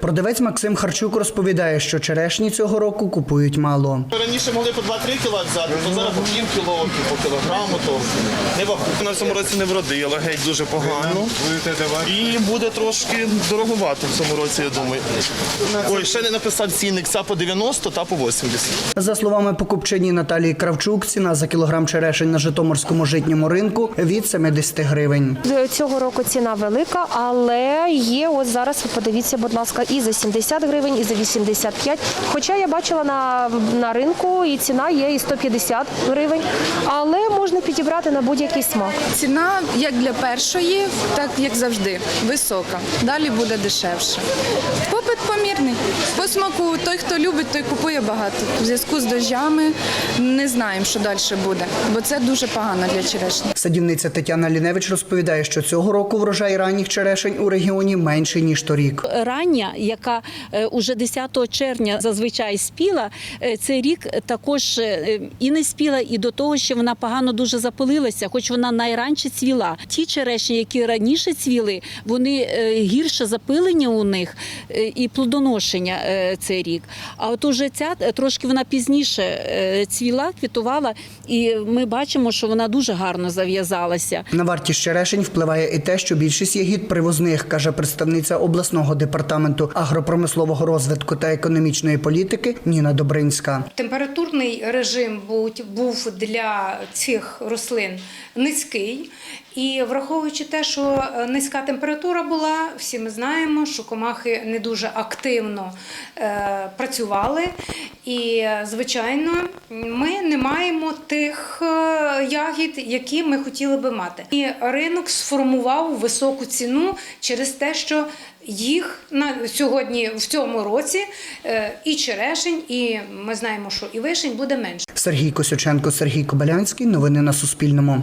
Продавець Максим Харчук розповідає, що черешні цього року купують мало. Раніше могли по 2-3 кіла взяти, то зараз по пів кіло, по кілограму, то не вагу. На цьому році не вродила, геть дуже погано. І буде трошки дороговато в цьому році, я думаю. Ой, ще не написав цінник, ця по 90, та по 80. За словами покупчині Наталії Кравчук, ціна за кілограм черешень на Житомирському житньому ринку від 70 гривень. Цього року ціна велика, але є от зараз. Подивіться, будь ласка, і за 70 гривень, і за 85. Хоча я бачила на, на ринку, і ціна є і 150 гривень, але можна підібрати на будь-який смак. Ціна як для першої, так як завжди, висока. Далі буде дешевше. Попит помірний. По смаку той, хто любить, той купує багато. В зв'язку з дощами не знаємо, що далі буде, бо це дуже погано для черешні. Садівниця Тетяна Ліневич розповідає, що цього року врожай ранніх черешень у регіоні менший ніж торік. рання, яка е, уже 10 червня зазвичай спіла, е, цей рік також е, і не спіла, і до того, що вона погано дуже запилилася, хоч вона найранше цвіла. Ті черешні, які раніше цвіли, вони гірше запилення у них е, і плодоношення е, цей рік. А от уже ця трошки вона пізніше е, цвіла, квітувала, і ми бачимо, що вона дуже гарно зав'язалася. На вартість черешень впливає і те, що більшість ягід привозних, каже представниця обласного департаменту агропромислового розвитку та економічної політики Ніна Добринська. Температурний режим був, був для цих рослин низький. І враховуючи те, що е, низька температура була, всі ми знаємо, що комахи не дуже активно е, працювали. І, звичайно, ми не маємо тих е, ягід, які ми хотіли би мати. І ринок сформував високу ціну через те, що їх на сьогодні в цьому році е, і черешень, і ми знаємо, що і вишень буде менше. Сергій Косюченко, Сергій Кобилянський. Новини на Суспільному.